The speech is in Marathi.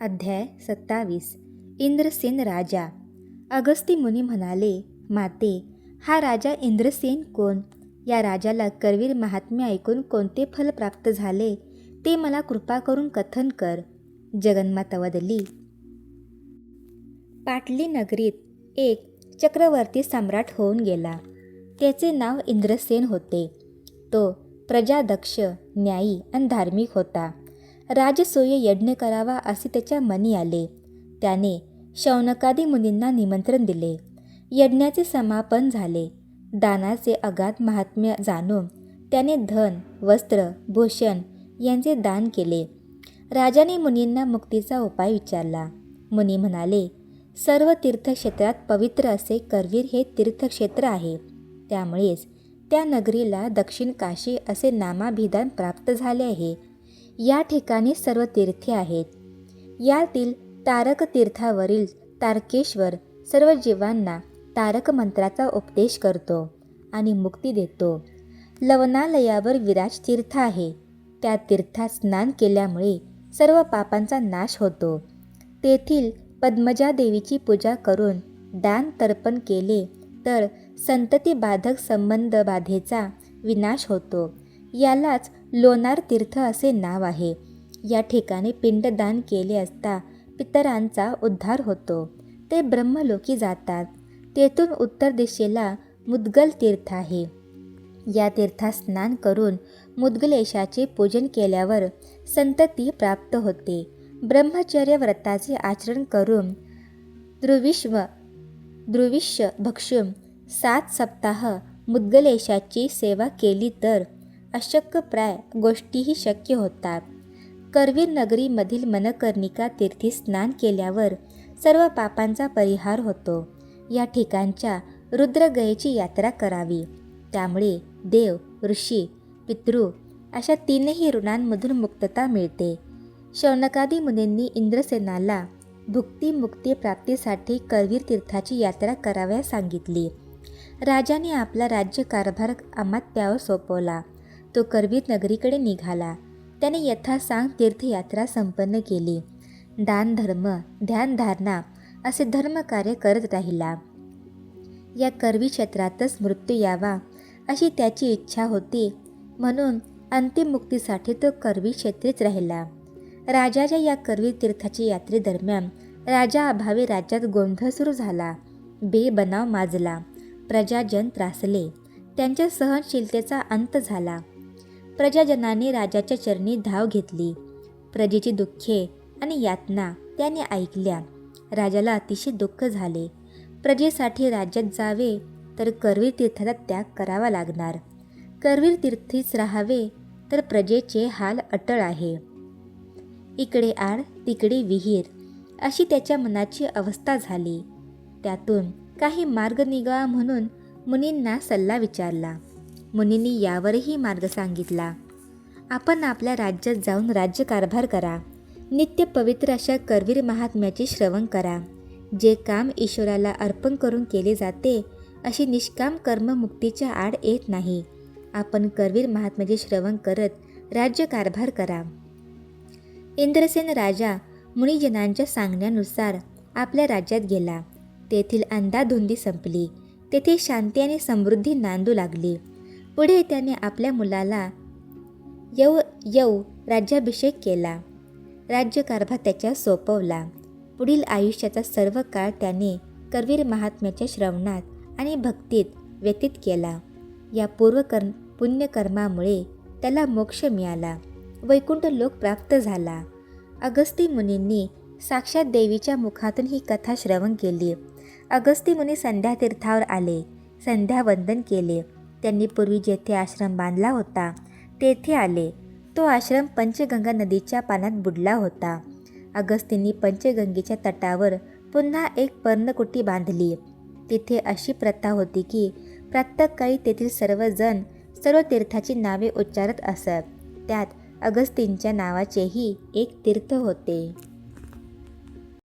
अध्याय सत्तावीस. इंद्रसेन राजा. अगस्ती मुनी म्हणाले माते हा राजा इंद्रसेन कोण? या राजाला करवीर महात्म्य ऐकून कोणते फल प्राप्त झाले? ते मला कृपा करून कथन कर. जगन्माता वदली पाटली नगरीत एक चक्रवर्ती सम्राट होऊन गेला. त्याचे नाव इंद्रसेन होते. तो प्रजादक्ष न्यायी आणि धार्मिक होता. राजसूय यज्ञ करावा असे त्याच्या मनी आले. त्याने शौनकादी मुनींना निमंत्रण दिले. यज्ञाचे समापन झाले. दानाचे अगाध महात्म्य जाणून त्याने धन वस्त्र भूषण यांचे दान केले. राजाने मुनींना मुक्तीचा उपाय विचारला. मुनी म्हणाले सर्व तीर्थक्षेत्रात पवित्र असे करवीर हे तीर्थक्षेत्र आहे. त्यामुळेच त्या नगरीला दक्षिण काशी असे नामाभिधान प्राप्त झाले आहे. या ठिकाणी सर्व तीर्थे आहेत. यातील तारक तीर्थावरील तारकेश्वर सर्व जीवांना तारक मंत्राचा उपदेश करतो आणि मुक्ती देतो. लवणालयावर विराज तीर्थ आहे. त्या तीर्थात स्नान केल्यामुळे सर्व पापांचा नाश होतो. तेथील पद्मजा देवीची पूजा करून दान तर्पण केले तर संततीबाधक संबंध बाधेचा विनाश होतो. यालाच लोणार तीर्थ असे नाव आहे. या ठिकाणी पिंडदान केले असता पितरांचा उद्धार होतो. ते ब्रह्मलोकी जातात. तेथून उत्तर दिशेला मुद्गल तीर्थ आहे. या तीर्थात स्नान करून मुद्गलेशाचे पूजन केल्यावर संतती प्राप्त होते. ब्रह्मचर्य व्रताचे आचरण करून ध्रुविश्व ध्रुविष्य भक्षून सात सप्ताह मुद्गलेशाची सेवा केली तर अशक्यप्राय गोष्टीही शक्य होतात. करवीर नगरीमधील मनकर्णिका तीर्थी स्नान केल्यावर सर्व पापांचा परिहार होतो. या ठिकाणच्या रुद्रगयेची यात्रा करावी. त्यामुळे देव ऋषी पितृ अशा तीनही ऋणांमधून मुक्तता मिळते. शौनकादी मुनींनी इंद्रसेनाला भुक्ती मुक्ती प्राप्तीसाठी करवीर तीर्थाची यात्रा कराव्यास सांगितली. राजाने आपला राज्यकारभार अमात्यावर सोपवला. तो करवीत नगरीकडे निघाला. त्याने यथासांग तीर्थयात्रा संपन्न केली. दानधर्म ध्यानधारणा असे धर्मकार्य करत राहिला. या करवी क्षेत्रातच मृत्यू यावा अशी त्याची इच्छा होती. म्हणून अंतिम मुक्तीसाठी तो करवी क्षेत्रीच राहिला. राजाच्या या करवी तीर्थाच्या यात्रेदरम्यान राजा अभावी राज्यात गोंधळ सुरू झाला. बेबनाव माजला. प्रजाजन त्रासले. त्यांच्या सहनशीलतेचा अंत झाला. प्रजाजनाने राजाच्या चरणी धाव घेतली. प्रजेची दुःखे आणि यातना त्याने ऐकल्या. राजाला अतिशय दुःख झाले. प्रजेसाठी राज्यात जावे तर करवीर तीर्थाचा त्याग करावा लागणार. करवीर तीर्थीच राहावे तर प्रजेचे हाल अटळ आहे. इकडे आड तिकडे विहीर अशी त्याच्या मनाची अवस्था झाली. त्यातून काही मार्ग निघावा म्हणून मुनींना सल्ला विचारला. मुनींनी यावरही मार्ग सांगितला. आपण आपल्या राज्यात जाऊन राज्यकारभार करा. नित्य पवित्र अशा करवीर महात्म्याचे श्रवण करा. जे काम ईश्वराला अर्पण करून केले जाते अशी निष्काम कर्म मुक्तीच्या आड येत नाही. आपण करवीर महात्म्याचे श्रवण करत राज्यकारभार करा. इंद्रसेन राजा मुनिजनांच्या सांगण्यानुसार आपल्या राज्यात गेला. तेथील अंधाधुंदी संपली. तेथे शांती आणि समृद्धी नांदू लागली. पुढे त्याने आपल्या मुलाला यव यव राज्याभिषेक केला. राज्यकारभार त्याच्या सोपवला. पुढील आयुष्याचा सर्व काळ त्याने करवीर महात्म्याच्या श्रवणात आणि भक्तीत व्यतीत केला. या पूर्वकर पुण्यकर्मामुळे त्याला मोक्ष मिळाला. वैकुंठ लोक प्राप्त झाला. अगस्ती मुनींनी साक्षात देवीच्या मुखातून ही कथा श्रवण केली. अगस्ती मुनी संध्यातीर्थावर आले. संध्यावंदन केले. त्यांनी पूर्वी जेथे आश्रम बांधला होता तेथे आले. तो आश्रम पंचगंगा नदीच्या पाण्यात बुडला होता. अगस्तींनी पंचगंगेच्या तटावर पुन्हा एक पर्णकुटी बांधली. तिथे अशी प्रथा होती की प्रातःकाळी तेथील सर्वजण सर्व तीर्थाची नावे उच्चारत असत. त्यात अगस्तींच्या नावाचेही एक तीर्थ होते.